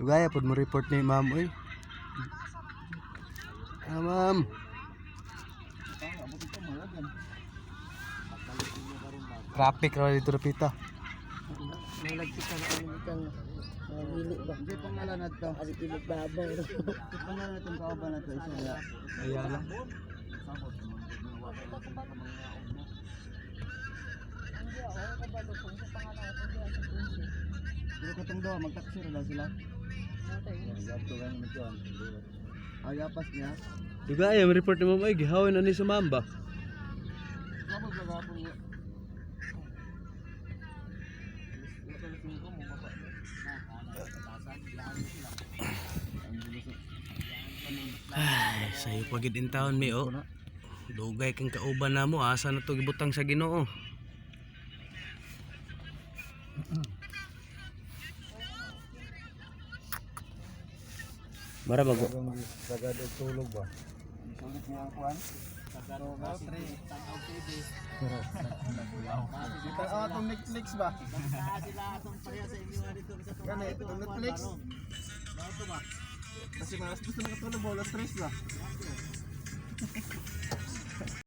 Dugaya pod mo report ni ma'am oy. Ah, ma'am. Traffic raw dito Rapita. Nalagkit ka na ang itang hili ba? Hindi pangalan na to. Kasi pilit babaw. Pangalan na itong kauban na to. Isa ya. Ayala. Pero katong daw, magtaksir daw sila. Ay, apas niya. Dugaya mo report ni ma'am oy gihawin ani sa ma'am ba? Kapag magapon niya. Ay, sayo pagid in town mi oh. Dugay kang kauban na mo asa na to gibutang sa Ginoo. Mara mag Sagad og tulog ba? Sulit niya ang kuan. Sagad og tre. Tanaw TV. Kita oh, atong Netflix ba? Sila atong pareha sa inyo dito sa Gani, itong Netflix. Kasi mas gusto nakatulog alas 3 ba?